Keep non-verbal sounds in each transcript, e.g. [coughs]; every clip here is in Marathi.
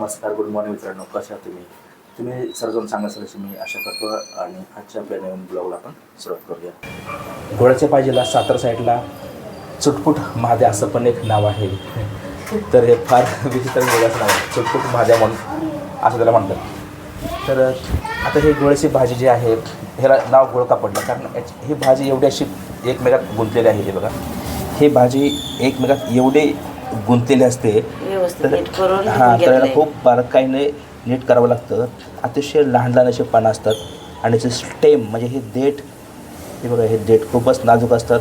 नमस्कार गुड मॉर्निंग मित्रांनो. कशा आहात तुम्ही? तुम्ही सर्वजण चांगलं अशी मी आशा करतो आणि आजच्या आपल्या नवीन ब्लॉगला आपण सुरुवात करूया. घोड्याच्या पाहिजेला सातारा साईडला चुटपुट महाद्या असं पण एक नाव आहे. तर हे फार विचित्र वेगळंच नाव आहे. चुटपुट महाद्या म्हणून असं त्याला म्हणतात. तर आता हे गोळ्याची भाजी जी आहे ह्याला नाव गोळका पडलं? कारण याची- ही भाजी एवढी अशी एकमेकात गुंतलेली आहे हे बघा. ही भाजी एकमेकात एवढे गुंतलेली असते. तर नीट करून हां तर. याला खूप बारकाईने नीट करावं लागतं. अतिशय लहान लहान असे पानं असतात. आणि याचे स्टेम म्हणजे हे देठ हे बघा हे देठ खूपच नाजूक असतात.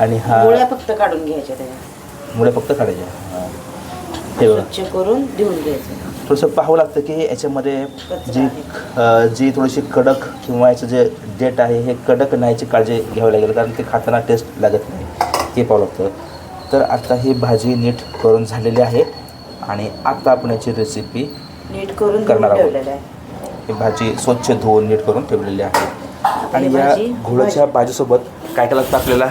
आणि हा गोळ्या फक्त काढून घ्यायच्या त्याच्या मुळे फक्त काढायचे हां. बघा. करून धुवून घ्यायचं. थोडंसं पाहावं लागतं की याच्यामध्ये जी जी थोडीशी कडक किंवा याचं जे डेट आहे हे कडक नाही काळजी घ्यावी लागेल कारण ते खाताना टेस्ट लागत नाही. ते पाहावं लागतं. तर आता ही भाजी नीट करून झालेली आहे आणि आता आपण याची रेसिपी नीट करून करणार आहोत. ही भाजी स्वच्छ धुवून नीट करून ठेवलेली आहे. आणि या घोळ्याच्या भाजीसोबत काय काय लागतं आपल्याला?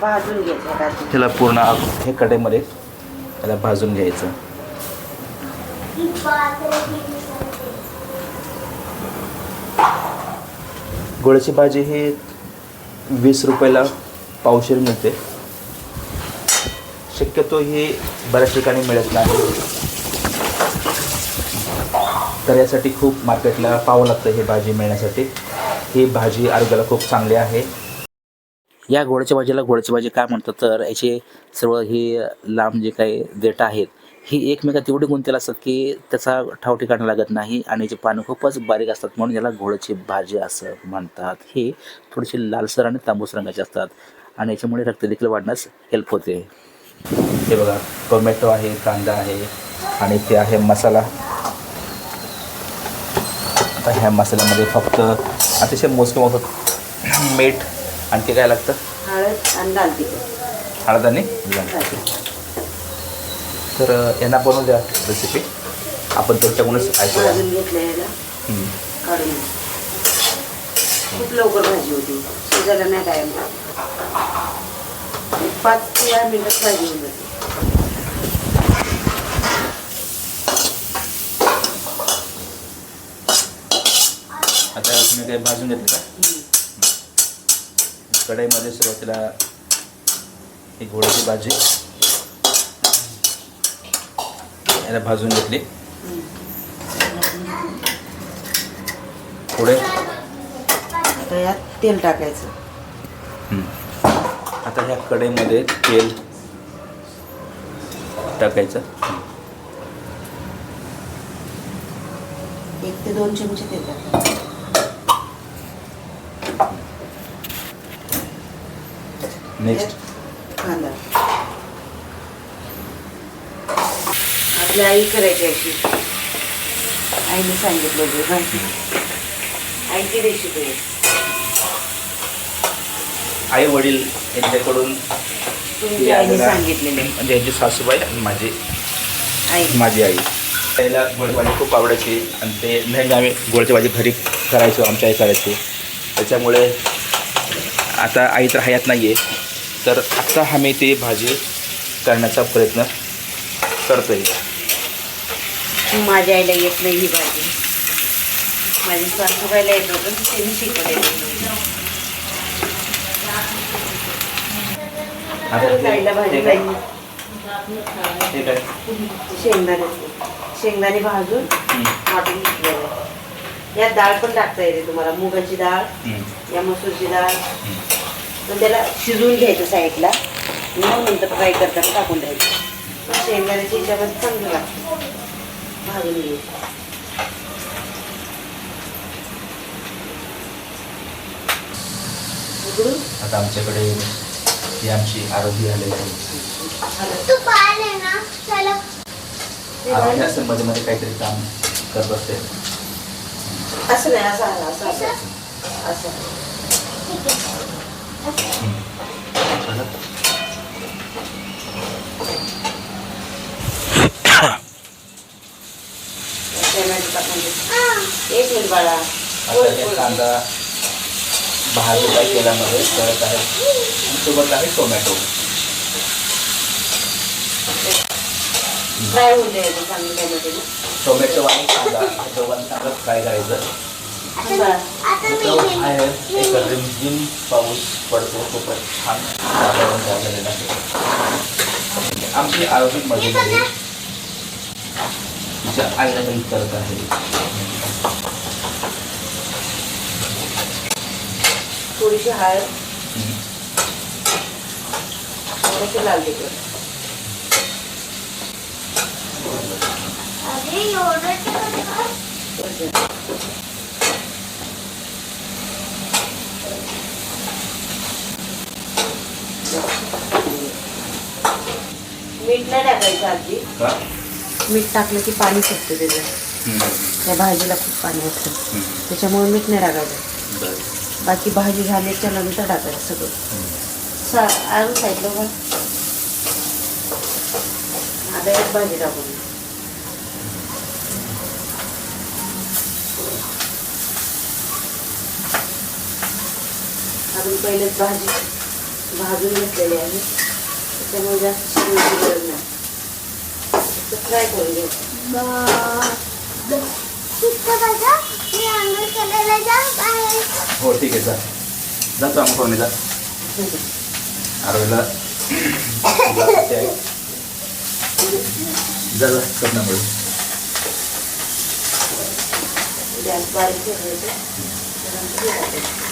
भाजून घ्यायचं. त्याला पूर्ण हे कढईमध्ये त्याला भाजून घ्यायचं. गोळ्याची भाजी ही वीस रुपयाला पावशेर मिळते. शक्यतो ही बऱ्याच ठिकाणी मिळत नाही. तर यासाठी खूप मार्केटला पाहावं लागतं ही भाजी मिळण्यासाठी. ही भाजी आरोग्याला खूप चांगली आहे. या घोड्याच्या भाजीला गोड्याची भाजी काय म्हणतात तर याचे सर्व ही लांब जे काही देठ आहेत ही एकमेकात एवढी गुंतेल असतात की त्याचा ठाव ठिकाणा लागत नाही आणि याची पानं खूपच बारीक असतात म्हणून याला घोड्याची भाजी असं म्हणतात. ही थोडीशी लालसर आणि तांबूस रंगाची असतात आणि याच्यामुळे रक्तदेखील वाढण्यास हेल्प होते. हे बघा टोमॅटो आहे कांदा आहे आणि ते आहे मसाला. आता ह्या मसाल्यामध्ये फक्त अतिशय मोजके मोजक [clears throat] मीठ आणखी काय लागतं? हळद आणि. तर यांना बनवून द्या रेसिपी आपण ऐकूया. हम्म. काढून घे. खूप लवकर भाजी होती. शिजायला नाही पाच ते दहा मिनिटात भाजी होऊन जाते आता तुम्ही काही भाजून घेतलं का? कढईमध्ये सुरुवातीला ही घोड्याची भाजी. याला भाजून घेतली. पुढे? आता यात तेल टाकायचं. आता ह्या कढईमध्ये तेल टाकायचं. एक ते दोन चमचे तेल टाकायचं. नेक्स्ट कांदा आपल्या आई करायची अशी. आईने सांगितलं होतं भाजी आईची रेसिपी आहे. आई वडील यांच्याकडून सांगितलेली. म्हणजे यांची सासूबाई आणि माझी आई. माझी आई. त्याला गोळची भाजी खूप आवडायची आणि ते नेहमी आम्ही गोळची भाजी घरी करायचो आमच्या आई करायची. त्याच्यामुळे आता आई तर हयात नाही आहे तर आत्ता आम्ही ती भाजी करण्याचा प्रयत्न करतो आहे माझ्या आईला येत नाही ही भाजी. माझी सासूबाईला येत होतं त्यांनी शिकवलेली. भाजी काय? शेंगदाणे. शेंगदाणे भाजून. वाटून घेतलेलं आहे. यात डाळ पण टाकता येते तुम्हाला. मुगाची डाळ. या मसूरची डाळ. पण त्याला शिजवून घ्यायचं साईडला. मग नंतर फ्राय करताना टाकून द्यायचं. पण शेंगदाण्याच्या हिच्यामध्ये चांगलं लागतं. भाजून घ्यायचं. उघडून आता आमच्याकडे ही आमची आरोग्य आलेली आहे. तू पाहिले ना? त्याला आरोग्य असं मध्ये मध्ये काहीतरी काम करत असते असं नाही असं आलं असं असं? असं. एक मिनिट बाळा. कांदा तेलामध्ये करत आहे. आणि सोबत आहे टोमॅटो टोमॅटो आणि कांदा हे चांगलं फ्राय करायचं. आता मी आता मी आहे एक रिमझिम पाऊस पडतो खूपच छान वातावरण झालेलं आहे. आमची आरोग्य मजेमध्ये तिच्या आईला हेल्प करत आहे. थोडीशी हळद. थोडंसं लाल तिखट? मीठ नाही टाकायचं आधी. का? मीठ टाकलं की पाणी सुटतं त्याच्यात. हम्म. त्या भाजीला खूप पाणी असतं. त्याच्यामुळे मीठ नाही टाकायचं. बाकी भाजी झाल्याच्यानंतर टाकायचं सगळं. सा आणून साईडला बघ. आता एक भाजी टाकून. आपण पहिलेच भाजी भाजून घेतलेली आहे. त्याच्यामुळे जास्त शिजवण्याची गरज नाही. फ्राय करून घ्यायचं. हो ठीक आहे जा. जातो आम्ही कोणी जा. आरोग्यला [coughs] जाते आहे. जा जा कर ना बरं. गॅस बारीक ठेवायचं त्यानंतर हे टाकायचं.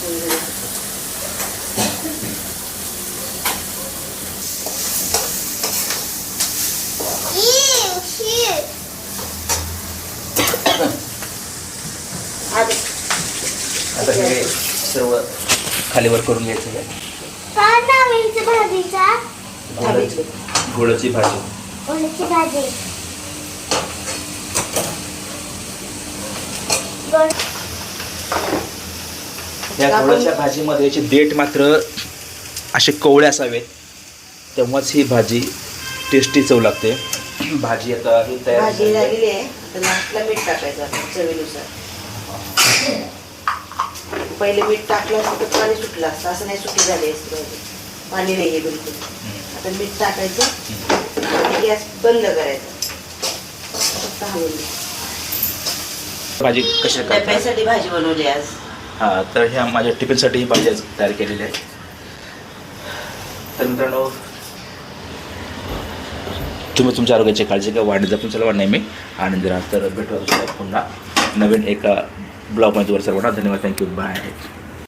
शेंगदाणे. ई, शी. आधी आता हे सर्व खालीवर करून घ्यायचं भाजीचा गुळाची भाजी. ओळखी भाजी. या गुळाच्या भाजीमध्ये याचे देठ मात्र असे कवळे असावेत तेव्हाच ही भाजी टेस्टी चव लागते. भाजी आता ही तयार भाजी झाली. आहे. झालेली आहे. तर लास्टला मीठ टाकायचं चवीनुसार. पहिले मीठ टाकलं असतं तर पाणी सुटलं असतं. असं नाही सुटी झाली असती पाणी नाही आहे बिलकुल. आता मीठ टाकायचं गॅस बंद करायचा. भाजी कशा डब्यासाठी भाजी बनवली आज. हा तर ह्या माझ्या टिफिनसाठी ही भाजी तयार केलेली आहे. तर मित्रांनो तुम्ही तुमच्या आरोग्याची काळजी घ्या वाढ जपून चला नाही मी आनंद राहा तर भेटू पुन्हा नवीन एका ब्लॉगमध्ये वर सर्वांना. धन्यवाद थँक्यू बाय